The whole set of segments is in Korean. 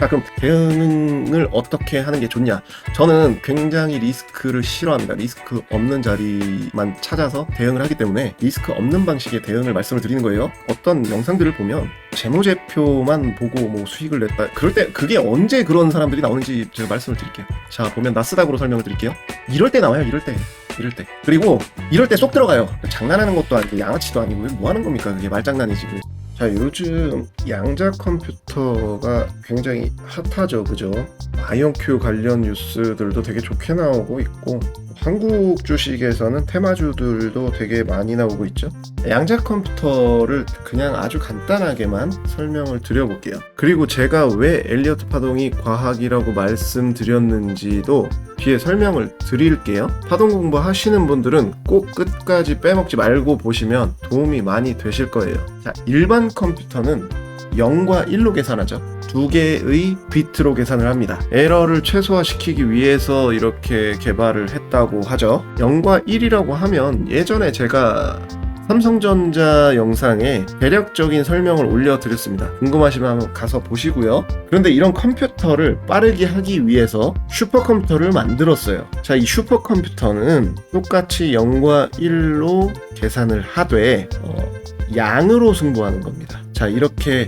자 그럼 대응을 어떻게 하는 게 좋냐? 저는 굉장히 리스크를 싫어합니다. 리스크 없는 자리만 찾아서 대응을 하기 때문에 리스크 없는 방식의 대응을 말씀을 드리는 거예요. 어떤 영상들을 보면 재무제표만 보고 뭐 수익을 냈다. 그럴 때 그게 언제 그런 사람들이 나오는지 제가 말씀을 드릴게요. 자 보면 나스닥으로 설명을 드릴게요. 이럴 때 나와요 이럴 때. 이럴 때. 그리고 이럴 때 쏙 들어가요. 장난하는 것도 아니고 양아치도 아니고 뭐 하는 겁니까? 그게 말장난이지 그게. 자 요즘 양자 컴퓨터가 굉장히 핫하죠. 그죠? 아이언큐 관련 뉴스들도 되게 좋게 나오고 있고 한국 주식에서는 테마주들도 되게 많이 나오고 있죠. 양자 컴퓨터를 그냥 아주 간단하게만 설명을 드려볼게요. 그리고 제가 왜 엘리어트 파동이 과학이라고 말씀드렸는지도 뒤에 설명을 드릴게요. 파동 공부 하시는 분들은 꼭 끝까지 빼먹지 말고 보시면 도움이 많이 되실 거예요. 자 일반 컴퓨터는 0과 1로 계산하죠. 두 개의 비트로 계산을 합니다. 에러를 최소화시키기 위해서 이렇게 개발을 했다고 하죠. 0과 1이라고 하면 예전에 제가 삼성전자 영상에 대략적인 설명을 올려드렸습니다. 궁금하시면 가서 보시고요. 그런데 이런 컴퓨터를 빠르게 하기 위해서 슈퍼컴퓨터를 만들었어요. 자, 이 슈퍼컴퓨터는 똑같이 0과 1로 계산을 하되 어, 양으로 승부하는 겁니다. 자, 이렇게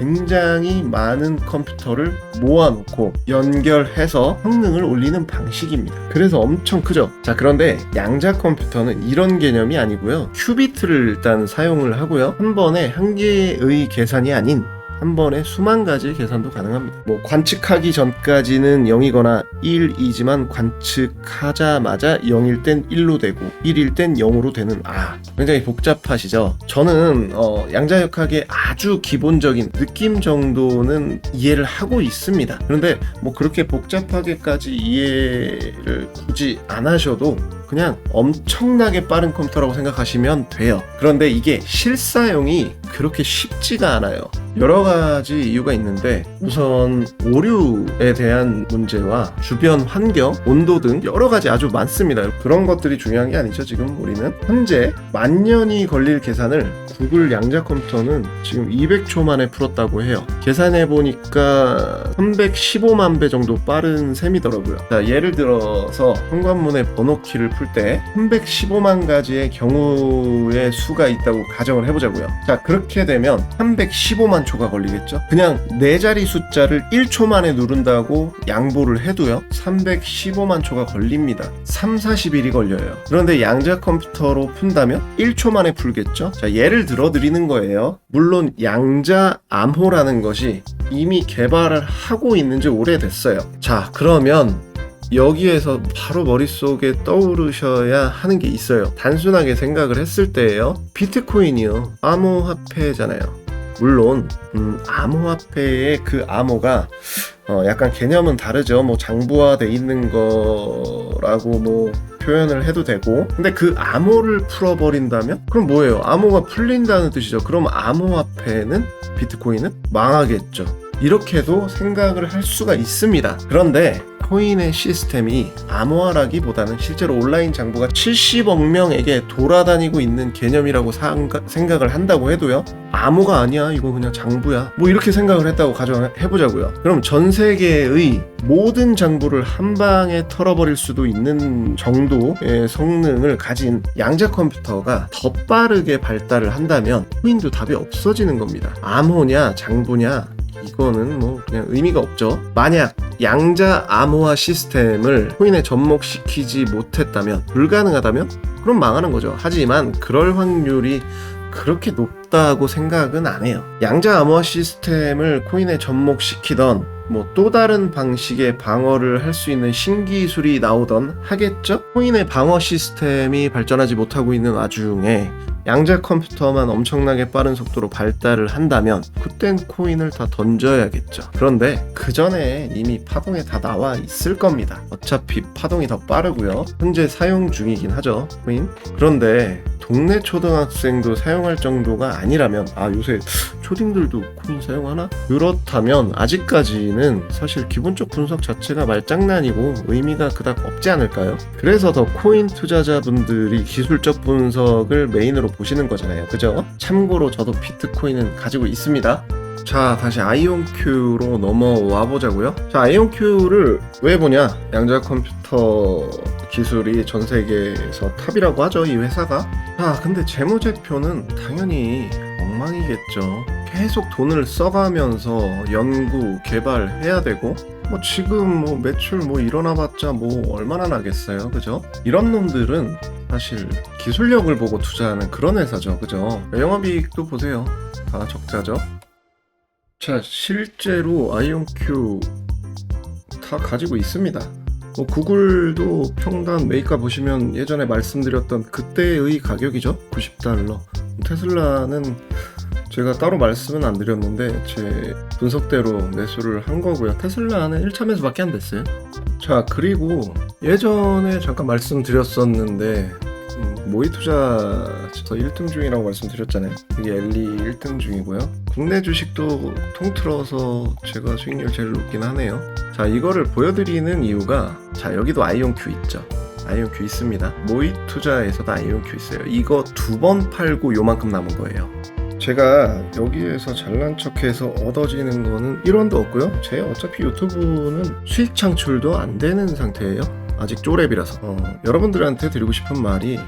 굉장히 많은 컴퓨터를 모아놓고 연결해서 성능을 올리는 방식입니다. 그래서 엄청 크죠. 자, 그런데 양자 컴퓨터는 이런 개념이 아니고요. 큐비트를 일단 사용을 하고요. 한 번에 한 개의 계산이 아닌 한 번에 수만 가지 계산도 가능합니다. 뭐 관측하기 전까지는 0이거나 1이지만 관측하자마자 0일 땐 1로 되고 1일 땐 0으로 되는 아 굉장히 복잡하시죠. 저는 어, 양자역학의 아주 기본적인 느낌 정도는 이해를 하고 있습니다. 그런데 뭐 그렇게 복잡하게까지 이해를 굳이 안 하셔도 그냥 엄청나게 빠른 컴퓨터라고 생각하시면 돼요. 그런데 이게 실사용이 그렇게 쉽지가 않아요. 여러 가지 이유가 있는데 우선 오류에 대한 문제와 주변 환경, 온도 등 여러 가지 아주 많습니다. 그런 것들이 중요한 게 아니죠. 지금 우리는 현재 만 년이 걸릴 계산을 구글 양자 컴퓨터는 지금 200초 만에 풀었다고 해요. 계산해 보니까 315만 배 정도 빠른 셈이더라고요. 자, 예를 들어서 현관문의 번호키를 풀때 315만 가지의 경우의 수가 있다고 가정을 해보자고요. 자, 그렇게 되면 315만 초가 걸리겠죠? 그냥 네 자리 숫자를 1초 만에 누른다고 양보를 해도요. 315만 초가 걸립니다. 3, 40일이 걸려요. 그런데 양자 컴퓨터로 푼다면 1초 만에 풀겠죠? 자, 예를 들어 드리는 거예요. 물론 양자 암호라는 것이 이미 개발을 하고 있는 지 오래됐어요. 자, 그러면 여기에서 바로 머릿속에 떠오르셔야 하는 게 있어요. 단순하게 생각을 했을 때예요. 비트코인이요. 암호화폐잖아요. 물론 음, 암호화폐의 그 암호가 어, 약간 개념은 다르죠. 뭐 장부화돼 있는 거라고 뭐 표현을 해도 되고 근데 그 암호를 풀어버린다면 그럼 뭐예요? 암호가 풀린다는 뜻이죠. 그럼 암호화폐는 비트코인은 망하겠죠. 이렇게도 생각을 할 수가 있습니다. 그런데 코인의 시스템이 암호화라기보다는 실제로 온라인 장부가 70억 명에게 돌아다니고 있는 개념이라고 생각을 한다고 해도요. 암호가 아니야. 이거 그냥 장부야. 뭐 이렇게 생각을 했다고 가정해 보자고요. 그럼 전 세계의 모든 장부를 한 방에 털어버릴 수도 있는 정도의 성능을 가진 양자 컴퓨터가 더 빠르게 발달을 한다면 코인도 답이 없어지는 겁니다. 암호냐 장부냐 이거는 뭐 그냥 의미가 없죠. 만약 양자 암호화 시스템을 코인에 접목시키지 못했다면 불가능하다면 그럼 망하는 거죠. 하지만 그럴 확률이 그렇게 높다고 생각은 안 해요. 양자 암호화 시스템을 코인에 접목시키던 뭐 또 다른 방식의 방어를 할 수 있는 신기술이 나오던 하겠죠? 코인의 방어 시스템이 발전하지 못하고 있는 와중에 양자 컴퓨터만 엄청나게 빠른 속도로 발달을 한다면 그땐 코인을 다 던져야겠죠. 그런데 그 전에 이미 파동에 다 나와 있을 겁니다. 어차피 파동이 더 빠르고요. 현재 사용 중이긴 하죠. 코인. 그런데 동네 초등학생도 사용할 정도가 아니라면 아 요새 초딩들도 코인 사용하나? 그렇다면 아직까지는 사실 기본적 분석 자체가 말장난이고 의미가 그닥 없지 않을까요? 그래서 더 코인 투자자분들이 기술적 분석을 메인으로 보시는 거잖아요. 그죠? 참고로 저도 비트코인은 가지고 있습니다. 자 다시 아이온큐로 넘어와 보자고요. 자 아이온큐를 왜 보냐? 양자 컴퓨터 기술이 전 세계에서 탑이라고 하죠 이 회사가. 자 근데 재무제표는 당연히 엉망이겠죠. 계속 돈을 써가면서 연구 개발해야 되고 뭐 지금 뭐 매출 뭐 일어나봤자 뭐 얼마나 나겠어요 그죠? 이런 놈들은 사실 기술력을 보고 투자하는 그런 회사죠 그죠? 영업이익도 보세요. 다 적자죠 자, 실제로 아이온큐 다 가지고 있습니다. 뭐 구글도 평단 매입가 보시면 예전에 말씀드렸던 그때의 가격이죠. 90달러. 테슬라는 제가 따로 말씀은 안 드렸는데 제 분석대로 매수를 한 거고요. 테슬라는 1차 매수밖에 안 됐어요. 자, 그리고 예전에 잠깐 말씀드렸었는데 음, 모의 투자에서 1등 중이라고 말씀드렸잖아요. 이게 엘리 1등 중이고요. 국내 주식도 통틀어서 제가 수익률 제일 높긴 하네요. 자, 이거를 보여드리는 이유가 자, 여기도 아이온큐 있죠. 아이온큐 있습니다. 모의 투자에서도 아이온큐 있어요. 이거 두 번 팔고 요만큼 남은 거예요. 제가 여기에서 잘난 척해서 얻어지는 거는 1원도 없고요. 제 어차피 유튜브는 수익 창출도 안 되는 상태예요. 아직 쪼랩이라서. 어, 여러분들한테 드리고 싶은 말이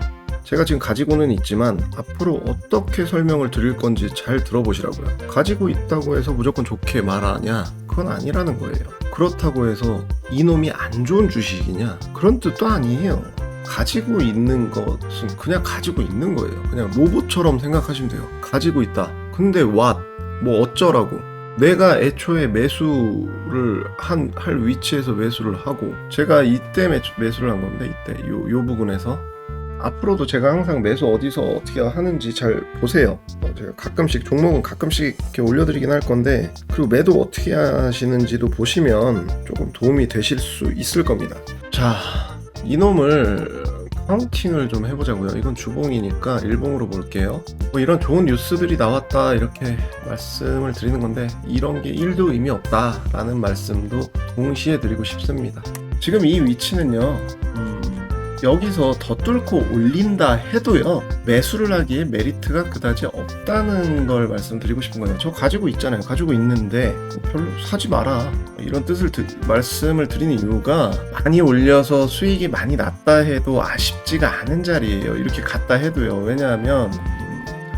제가 지금 가지고는 있지만 앞으로 어떻게 설명을 드릴 건지 잘 들어보시라고요. 가지고 있다고 해서 무조건 좋게 말하냐? 그건 아니라는 거예요. 그렇다고 해서 이놈이 안 좋은 주식이냐? 그런 뜻도 아니에요. 가지고 있는 것은 그냥 가지고 있는 거예요. 그냥 로봇처럼 생각하시면 돼요. 가지고 있다. 근데 what? 뭐 어쩌라고? 내가 애초에 매수를 한, 할 위치에서 매수를 하고 제가 이때 매수, 매수를 한 겁니다. 이때 요, 요 부분에서 앞으로도 제가 항상 매수 어디서 어떻게 하는지 잘 보세요. 어, 제가 가끔씩 종목은 가끔씩 이렇게 올려드리긴 할 건데 그리고 매도 어떻게 하시는지도 보시면 조금 도움이 되실 수 있을 겁니다. 자, 이놈을 카운팅을 좀 해보자고요. 이건 주봉이니까 일봉으로 볼게요. 뭐 이런 좋은 뉴스들이 나왔다 이렇게 말씀을 드리는 건데 이런 게 1도 의미 없다라는 말씀도 동시에 드리고 싶습니다. 지금 이 위치는요. 음, 여기서 더 뚫고 올린다 해도요 매수를 하기에 메리트가 그다지 없다는 걸 말씀드리고 싶은 거예요. 저 가지고 있잖아요. 가지고 있는데 뭐 별로 사지 마라. 이런 뜻을 드- 말씀을 드리는 이유가 많이 올려서 수익이 많이 났다 해도 아쉽지가 않은 자리예요. 이렇게 갔다 해도요. 왜냐하면 음,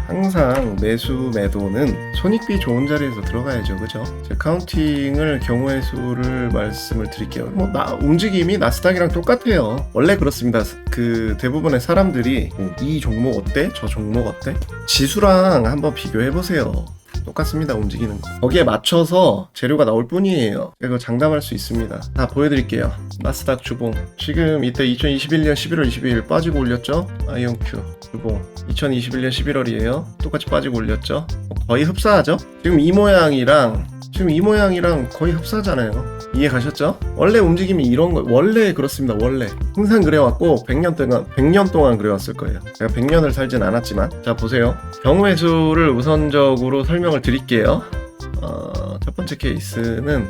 항상 매수 매도는 손익비 좋은 자리에서 들어가야죠. 그죠? 제 카운팅을 경우의 수를 말씀을 드릴게요. 뭐 나, 움직임이 나스닥이랑 똑같아요. 원래 그렇습니다. 그 대부분의 사람들이 음, 이 종목 어때? 저 종목 어때? 지수랑 한번 비교해 보세요 똑같습니다 움직이는 거. 거기에 맞춰서 재료가 나올 뿐이에요. 이거 장담할 수 있습니다. 다 보여드릴게요. 나스닥 주봉. 지금 이때 2021년 11월 22일 빠지고 올렸죠? 아이온큐 주봉. 2021년 11월이에요. 똑같이 빠지고 올렸죠? 거의 흡사하죠? 지금 이 모양이랑 지금 이 모양이랑 거의 흡사하잖아요. 이해 가셨죠? 원래 움직임이 이런 거 원래 그렇습니다 원래. 항상 그래왔고 100년 동안 100년 동안 그래왔을 거예요. 제가 100년을 살진 않았지만. 자 보세요. 경우의 수를 우선적으로 설명 을 드릴게요 어, 첫 번째 케이스는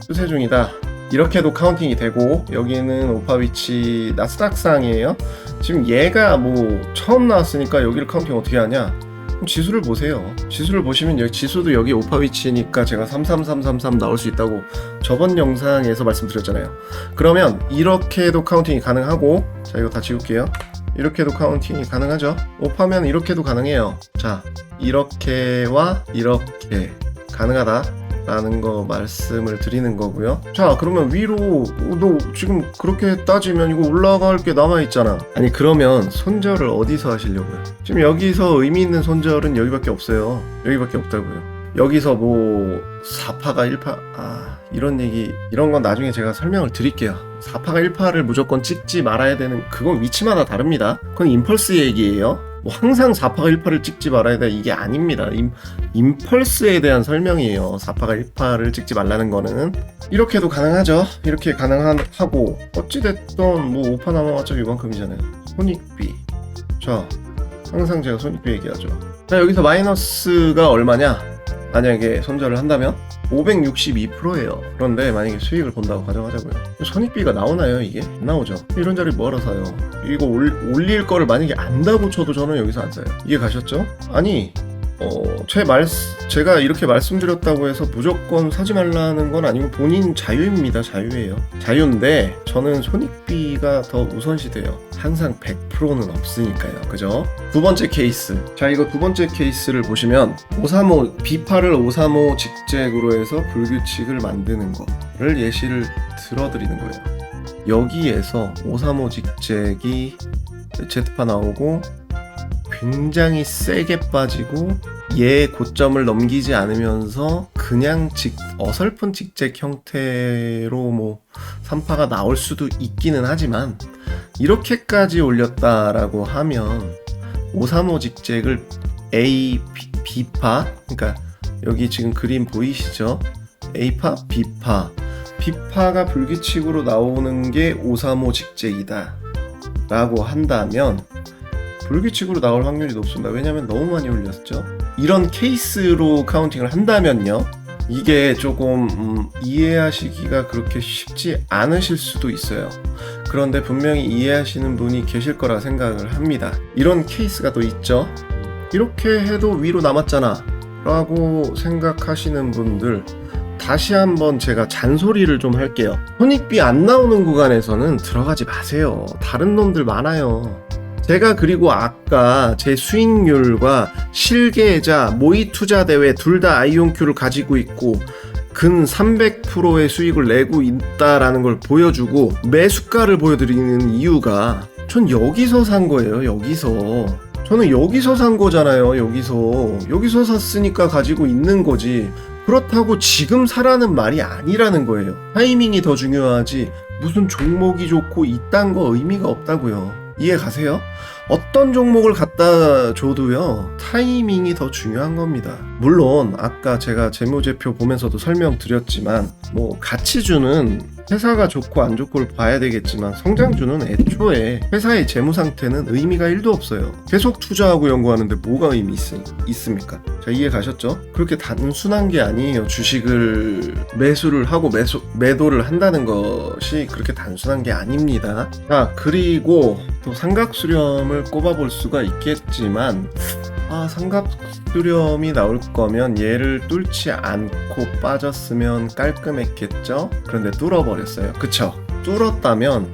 수세 중이다 이렇게도 카운팅이 되고 여기는 오파 위치 나스닥상이에요 지금 얘가 뭐 처음 나왔으니까 여기를 카운팅 어떻게 하냐 지수를 보세요. 지수를 보시면 여기 지수도 여기 오파 위치니까 제가 33333 나올 수 있다고 저번 영상에서 말씀드렸잖아요. 그러면 이렇게도 카운팅이 가능하고 자 이거 다 지울게요. 이렇게도 카운팅이 가능하죠. 오파면 이렇게도 가능해요. 자 이렇게와 이렇게 가능하다. 라는 거 말씀을 드리는 거고요. 자, 그러면 위로 어, 너 지금 그렇게 따지면 이거 올라갈 게 남아 있잖아. 아니 그러면 손절을 어디서 하시려고요? 지금 여기서 의미 있는 손절은 여기밖에 없어요. 여기밖에 없다고요. 여기서 뭐 4파가 1파 아 이런 얘기 이런 건 나중에 제가 설명을 드릴게요. 4파가 1파를 무조건 찍지 말아야 되는 그건 위치마다 다릅니다. 그건 임펄스 얘기예요. 뭐 항상 4파가 1파를 찍지 말아야 돼 이게 아닙니다. 임, 임펄스에 대한 설명이에요. 4파가 1파를 찍지 말라는 거는 이렇게도 가능하죠. 이렇게 가능하고 어찌됐든 뭐 5파 남아봤자 이만큼이잖아요. 손익비. 자, 항상 제가 손익비 얘기하죠. 자, 여기서 마이너스가 얼마냐? 만약에 손절을 한다면 562%예요. 그런데 만약에 수익을 본다고 가정하자고요. 손익비가 나오나요, 이게? 안 나오죠. 이런 자리 뭐하러 사요? 이거 올, 올릴 거를 만약에 안다고 쳐도 저는 여기서 안 사요. 이해 가셨죠? 아니, 어, 제 말, 제가 이렇게 말씀드렸다고 해서 무조건 사지 말라는 건 아니고 본인 자유입니다. 자유예요. 자유인데 저는 손익비가 더 우선시돼요. 항상 100%는 없으니까요. 그죠? 두 번째 케이스. 자, 이거 두 번째 케이스를 보시면 535 비파를 535 직잭으로 해서 불규칙을 만드는 거를 예시를 들어드리는 거예요. 여기에서 535 직잭이 Z파 나오고 굉장히 세게 빠지고 얘 고점을 넘기지 않으면서 그냥 직 어설픈 직잭 형태로 뭐 3파가 나올 수도 있기는 하지만 이렇게까지 올렸다라고 하면 535 직잭을 A, B, B파 그러니까 여기 지금 그림 보이시죠? A파, B파 B파가 불규칙으로 나오는 게 535 직잭이다 라고 한다면 불규칙으로 나올 확률이 높습니다. 왜냐면 너무 많이 올렸죠. 이런 케이스로 카운팅을 한다면요. 이게 조금 음, 이해하시기가 그렇게 쉽지 않으실 수도 있어요. 그런데 분명히 이해하시는 분이 계실 거라 생각을 합니다. 이런 케이스가 또 있죠. 이렇게 해도 위로 남았잖아. 라고 생각하시는 분들 다시 한번 제가 잔소리를 좀 할게요. 손익비 안 나오는 구간에서는 들어가지 마세요. 다른 놈들 많아요. 제가 그리고 아까 제 수익률과 실계좌, 모의 투자 대회 둘 다 아이온큐를 가지고 있고 근 300%의 수익을 내고 있다라는 걸 보여주고 매수가를 보여드리는 이유가 전 여기서 산 거예요. 여기서. 저는 여기서 산 거잖아요. 여기서. 여기서 샀으니까 가지고 있는 거지. 그렇다고 지금 사라는 말이 아니라는 거예요. 타이밍이 더 중요하지. 무슨 종목이 좋고 이딴 거 의미가 없다고요. 이해 가세요? 어떤 종목을 갖다 줘도요 타이밍이 더 중요한 겁니다 물론 아까 제가 재무제표 보면서도 설명드렸지만 뭐 가치주는 회사가 좋고 안 좋고를 봐야 되겠지만 성장주는 애초에 회사의 재무 상태는 의미가 1도 없어요. 계속 투자하고 연구하는데 뭐가 의미 있, 있습니까? 자 이해 가셨죠? 그렇게 단순한 게 아니에요. 주식을 매수를 하고 매수, 매도를 한다는 것이 그렇게 단순한 게 아닙니다. 자 그리고 또 삼각수렴을 꼽아볼 수가 있겠지만 아 삼각수렴이 나올 거면 얘를 뚫지 않고 빠졌으면 깔끔했겠죠? 그런데 뚫어버렸어요 그쵸? 뚫었다면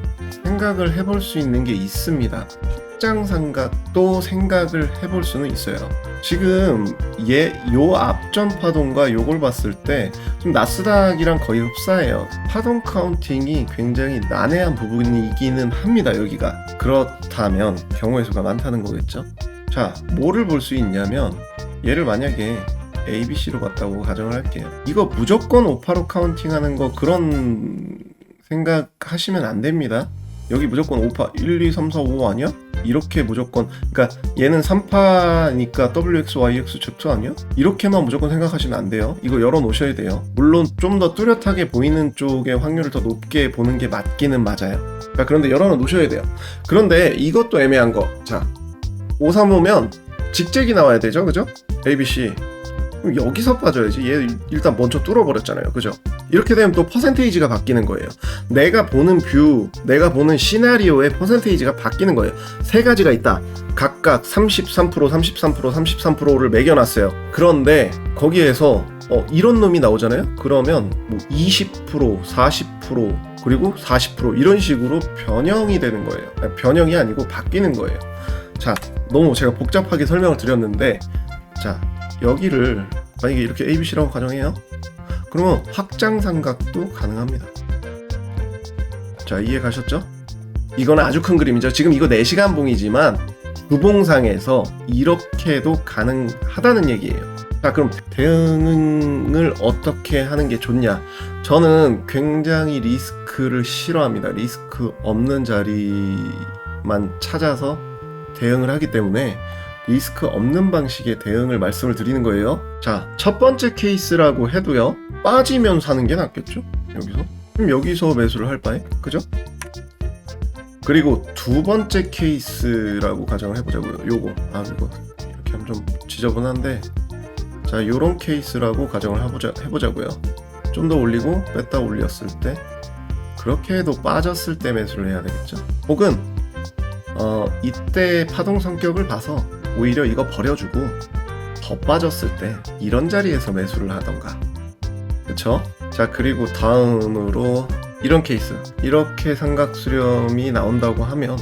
생각을 해볼 수 있는 게 있습니다 확장 삼각도 생각을 해볼 수는 있어요 지금 얘 요 앞전 파동과 요걸 봤을 때 좀 나스닥이랑 거의 흡사해요. 파동 카운팅이 굉장히 난해한 부분이기는 합니다. 여기가 그렇다면 경우의 수가 많다는 거겠죠. 자, 뭐를 볼 수 있냐면 얘를 만약에 ABC로 갔다고 가정을 할게요. 이거 무조건 오파로 카운팅하는 거 그런 생각하시면 안 됩니다. 여기 무조건 오파 1, 2, 3, 4, 5 아니야? 이렇게 무조건 그러니까 얘는 3파니까 WX, YX, Z 아니야? 이렇게만 무조건 생각하시면 안 돼요. 이거 열어 놓으셔야 돼요. 물론 좀 더 뚜렷하게 보이는 쪽의 확률을 더 높게 보는 게 맞기는 맞아요. 그러니까 그런데 열어 놓으셔야 돼요. 그런데 이것도 애매한 거. 자, 535면 직잭이 나와야 되죠, 그죠? ABC. 그럼 여기서 빠져야지. 얘 일단 먼저 뚫어버렸잖아요. 그죠? 이렇게 되면 또 퍼센테이지가 바뀌는 거예요. 내가 보는 뷰, 내가 보는 시나리오의 퍼센테이지가 바뀌는 거예요. 세 가지가 있다. 각각 33%, 33%, 33%를 매겨놨어요. 그런데 거기에서 어, 이런 놈이 나오잖아요. 그러면 뭐 20%, 40% 그리고 40% 이런 식으로 변형이 되는 거예요. 변형이 아니고 바뀌는 거예요. 자, 너무 제가 복잡하게 설명을 드렸는데, 자, 여기를 만약에 이렇게 ABC라고 가정해요. 그러면 확장 삼각도 가능합니다. 자, 이해 가셨죠? 이거는 아주 큰 그림이죠. 지금 이거 4시간 봉이지만 주봉상에서 이렇게도 가능하다는 얘기예요. 자, 그럼 대응을 어떻게 하는 게 좋냐? 저는 굉장히 리스크를 싫어합니다. 리스크 없는 자리만 찾아서 대응을 하기 때문에 리스크 없는 방식의 대응을 말씀을 드리는 거예요. 자, 첫 번째 케이스라고 해도요. 빠지면 사는 게 낫겠죠? 여기서. 그럼 여기서 매수를 할 바에. 그죠? 그리고 두 번째 케이스라고 가정을 해보자고요. 요거. 아, 이거 이렇게 하면 좀 지저분한데. 자, 요런 케이스라고 가정을 해보자, 해보자고요. 좀 더 올리고 뺐다 올렸을 때. 그렇게 해도 빠졌을 때 매수를 해야 되겠죠. 혹은 어, 이때 파동 성격을 봐서 오히려 이거 버려주고 더 빠졌을 때 이런 자리에서 매수를 하던가. 그쵸? 자 그리고 다음으로 이런 케이스. 이렇게 삼각 수렴이 나온다고 하면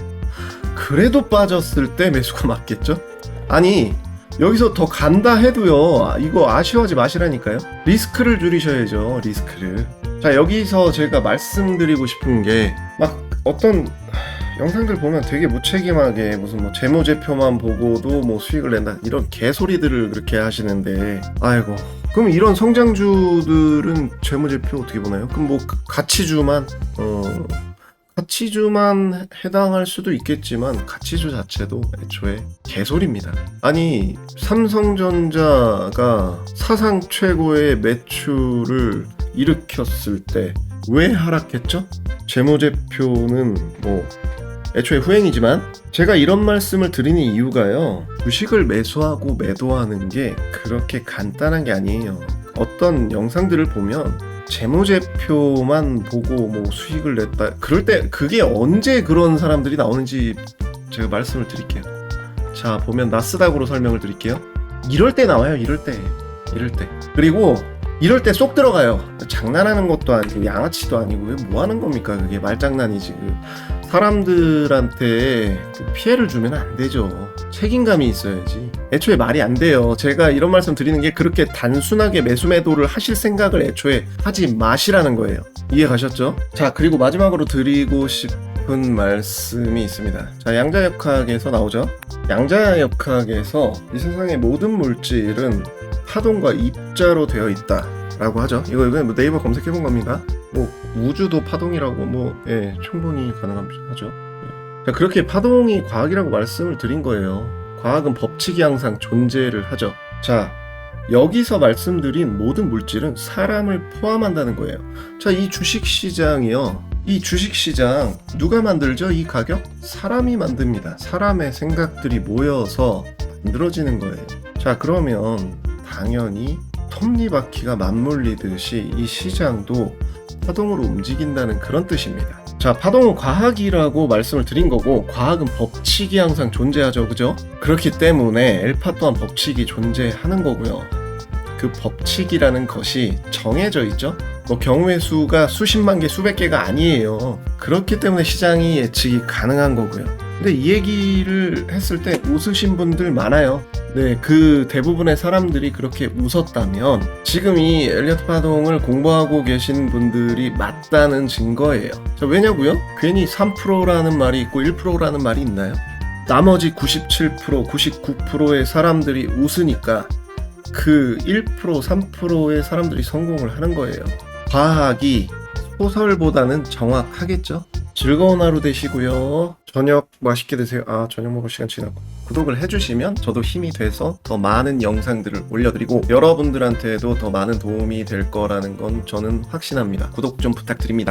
그래도 빠졌을 때 매수가 맞겠죠? 아니 여기서 더 간다 해도요. 이거 아쉬워하지 마시라니까요. 리스크를 줄이셔야죠 리스크를. 자 여기서 제가 말씀드리고 싶은 게 막 어떤 영상들 보면 되게 무책임하게 무슨 뭐 재무제표만 보고도 뭐 수익을 낸다 이런 개소리들을 그렇게 하시는데 아이고 그럼 이런 성장주들은 재무제표 어떻게 보나요? 그럼 뭐 가치주만 어 가치주만 해당할 수도 있겠지만 가치주 자체도 애초에 개소리입니다. 아니 삼성전자가 사상 최고의 매출을 일으켰을 때 왜 하락했죠? 재무제표는 뭐 애초에 후행이지만 제가 이런 말씀을 드리는 이유가요. 주식을 매수하고 매도하는 게 그렇게 간단한 게 아니에요. 어떤 영상들을 보면 재무제표만 보고 뭐 수익을 냈다. 그럴 때 그게 언제 그런 사람들이 나오는지 제가 말씀을 드릴게요. 자, 보면 나스닥으로 설명을 드릴게요. 이럴 때 나와요. 이럴 때. 이럴 때. 그리고 이럴 때 쏙 들어가요. 장난하는 것도 아니고 양아치도 아니고 왜 뭐 하는 겁니까? 그게 말장난이지. 그 사람들한테 그 피해를 주면 안 되죠. 책임감이 있어야지. 애초에 말이 안 돼요. 제가 이런 말씀 드리는 게 그렇게 단순하게 매수 매도를 하실 생각을 애초에 하지 마시라는 거예요. 이해 가셨죠? 자, 그리고 마지막으로 드리고 싶은 말씀이 있습니다. 자, 양자역학에서 나오죠. 양자역학에서 이 세상의 모든 물질은 파동과 입자로 되어 있다 라고 하죠. 이거 이거 뭐 네이버 검색해 본 겁니다. 뭐 우주도 파동이라고 뭐 예, 충분히 가능하죠. 예. 자, 그렇게 파동이 과학이라고 말씀을 드린 거예요. 과학은 법칙이 항상 존재를 하죠. 자, 여기서 말씀드린 모든 물질은 사람을 포함한다는 거예요. 자, 이 주식 시장이요. 이 주식 시장 누가 만들죠? 이 가격? 사람이 만듭니다. 사람의 생각들이 모여서 만들어지는 거예요. 자, 그러면 당연히 톱니바퀴가 맞물리듯이 이 시장도 파동으로 움직인다는 그런 뜻입니다. 자, 파동은 과학이라고 말씀을 드린 거고, 과학은 법칙이 항상 존재하죠, 그죠? 그렇기 때문에 엘파 또한 법칙이 존재하는 거고요. 그 법칙이라는 것이 정해져 있죠? 뭐 경우의 수가 수십만 개, 수백 개가 아니에요. 그렇기 때문에 시장이 예측이 가능한 거고요. 근데 이 얘기를 했을 때 웃으신 분들 많아요. 네, 그 대부분의 사람들이 그렇게 웃었다면 지금 이 엘리어트 파동을 공부하고 계신 분들이 맞다는 증거예요. 자, 왜냐고요? 괜히 3%라는 말이 있고 1%라는 말이 있나요? 나머지 97%, 99%의 사람들이 웃으니까 그 1%, 3%의 사람들이 성공을 하는 거예요. 과학이 소설보다는 정확하겠죠? 즐거운 하루 되시고요. 저녁 맛있게 드세요. 아, 저녁 먹을 시간 지났고. 구독을 해주시면 저도 힘이 돼서 더 많은 영상들을 올려드리고 여러분들한테도 더 많은 도움이 될 거라는 건 저는 확신합니다. 구독 좀 부탁드립니다.